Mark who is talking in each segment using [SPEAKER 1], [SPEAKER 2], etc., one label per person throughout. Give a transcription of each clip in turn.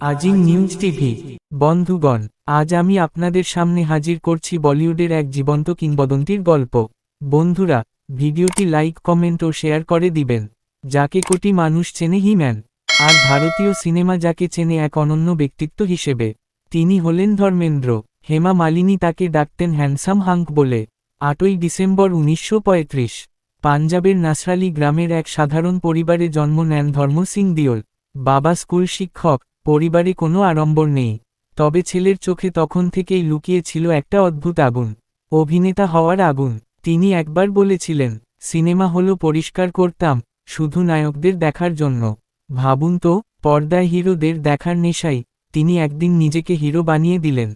[SPEAKER 1] আজিম news TV. বন্ধুগণ, আজ আমি আপনাদের সামনে হাজির করছি বলিউডের এক জীবন্ত কিংবদন্তির গল্প। বন্ধুরা, ভিডিওটি লাইক, কমেন্ট ও শেয়ার করে দিবেন, যাকে কোটি মানুষ চেনে হিম্যান আর ভারতীয় সিনেমা যাকে চেনে এক অনন্য ব্যক্তিত্ব হিসেবে। তিনি হলেন ধর্মেন্দ্র, হেমা মালিনী তাকে ডাকতেন হ্যান্ডসাম হাঙ্ক বলে। আটই ডিসেম্বর উনিশশো পঁয়ত্রিশ, পাঞ্জাবের নাসরালি গ্রামের এক সাধারণ পরিবারে জন্ম নেন ধর্ম সিং দিওল, বাবা স্কুল শিক্ষক পরিবারে কোনো আড়ম্বর নেই। তবে ছেলের চোখে তখন থেকেই লুকিয়েছিল একটা অদ্ভুত আগুন। অভিনেতা হওয়ার আগুন। তিনি একবার বলেছিলেন, সিনেমা হলো পরিষ্কার করতাম, শুধু নায়কদের দেখার জন্য। ভাবুন তো, পর্দায় হিরোদের দেখার নেশাই তিনি একদিন নিজেকে হিরো বানিয়ে দিলেন।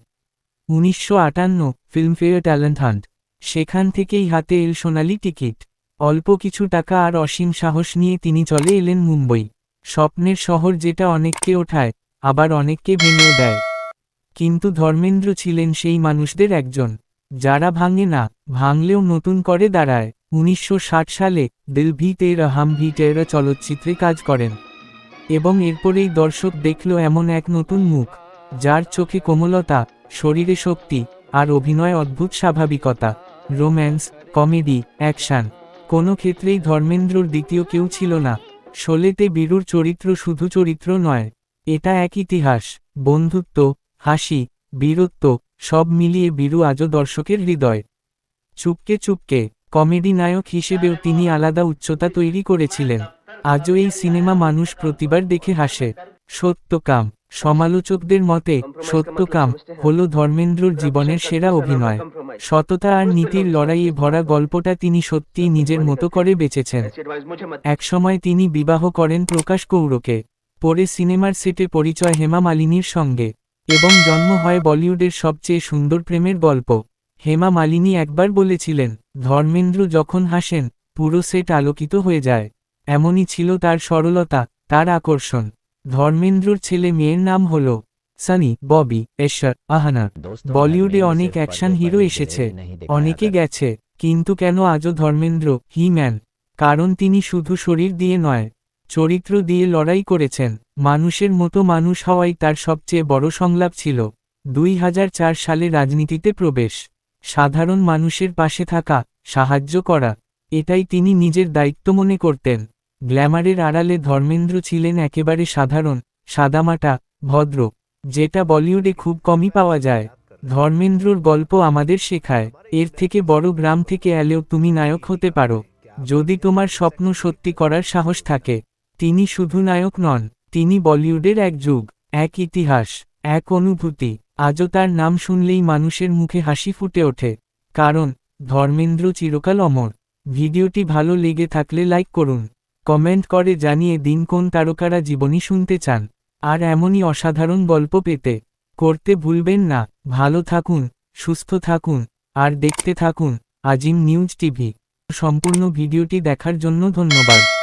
[SPEAKER 1] উনিশশো আটান্ন, ফিল্মফেয়ার ট্যালেন্ট হান্ট। সেখান থেকেই হাতে এল সোনালি টিকিট। অল্প কিছু টাকা আর অসীম সাহস নিয়ে তিনি চলে এলেন মুম্বই। স্বপ্নের শহর যেটা অনেককে ওঠায় আবার অনেককে ভেঙেও দেয়। কিন্তু ধর্মেন্দ্র ছিলেন সেই মানুষদের একজন, যারা ভাঙে না, ভাঙলেও নতুন করে দাঁড়ায়। উনিশশো ষাট সালে দিল ভি তেরা হাম ভি তেরা চলচ্চিত্রে কাজ করেন। এবং এরপরেই দর্শক দেখল এমন এক নতুন মুখ, যার চোখে কোমলতা, শরীরে শক্তি, আর অভিনয় অদ্ভুত স্বাভাবিকতা, রোম্যান্স, কমেডি, অ্যাকশন। কোনো ক্ষেত্রেই ধর্মেন্দ্রর দ্বিতীয় কেউ ছিল না। শোলেতে বীরুর চরিত্র শুধু চরিত্র নয় এটা এক ইতিহাস, বন্ধুত্ব, হাসি, বীরত্ব, সব মিলিয়ে বীরু আজও দর্শকের হৃদয়। চুপকে চুপকে, কমেডি নায়ক হিসেবেও তিনি আলাদা উচ্চতা তৈরি করেছিলেন। আজও এই সিনেমা মানুষ প্রতিবার দেখে হাসে। সত্যকাম, সমালোচকদের মতে, সত্যকাম হল ধর্মেন্দ্রর জীবনের সেরা অভিনয়। সততা আর নীতির লড়াইয়ে ভরা গল্পটা তিনি সত্যিই নিজের মতো করে বেঁচেছেন। একসময় তিনি বিবাহ করেন প্রকাশ কৌরকে। পরে সিনেমার সেটে পরিচয় হেমা মালিনীর সঙ্গে এবং জন্ম হয় বলিউডের সবচেয়ে সুন্দর প্রেমের গল্প। হেমা মালিনী একবার বলেছিলেন ধর্মেন্দ্র যখন হাসেন পুরো সেট আলোকিত হয়ে যায়। এমনই ছিল তার সরলতা তার আকর্ষণ। ধর্মেন্দ্রর ছেলে মেয়ের নাম হল সানি ববি এশ্বর আহানা। বলিউডে অনেক অ্যাকশন হিরো এসেছে। অনেকে গেছে কিন্তু কেন আজও ধর্মেন্দ্র হি ম্যান কারণ তিনি শুধু শরীর দিয়ে নয় চরিত্র দিয়ে লড়াই করেছেন। মানুষের মতো মানুষ হওয়াই তার সবচেয়ে বড় সংলাপ ছিল। দুই হাজার চার সালে রাজনীতিতে প্রবেশ। সাধারণ মানুষের পাশে থাকা, সাহায্য করা, এটাই তিনি নিজের দায়িত্ব মনে করতেন। গ্ল্যামারের আড়ালে ধর্মেন্দ্র ছিলেন একেবারে সাধারণ, সাদামাটা, ভদ্র, যেটা বলিউডে খুব কমই পাওয়া যায়। ধর্মেন্দ্রর গল্প আমাদের শেখায়, এর থেকে বড় গ্রাম থেকে এলেও তুমি নায়ক হতে পারো। যদি তোমার স্বপ্ন সত্যি করার সাহস থাকে তিনি শুধু নায়ক নন, তিনি বলিউডের এক যুগ, এক ইতিহাস, এক অনুভূতি, আজও তার নাম শুনলেই মানুষের মুখে হাসি ফুটে ওঠে। কারণ, ধর্মেন্দ্র চিরকাল অমর। ভিডিওটি ভালো লেগে থাকলে লাইক করুন, কমেন্ট করে জানিয়ে দিন কোন তারকারা জীবনী শুনতে চান। আর এমনই অসাধারণ গল্প পেতে, করতে ভুলবেন না। ভালো থাকুন, সুস্থ থাকুন, আর দেখতে থাকুন, আজিম নিউজ টিভি। সম্পূর্ণ ভিডিওটি দেখার জন্য ধন্যবাদ।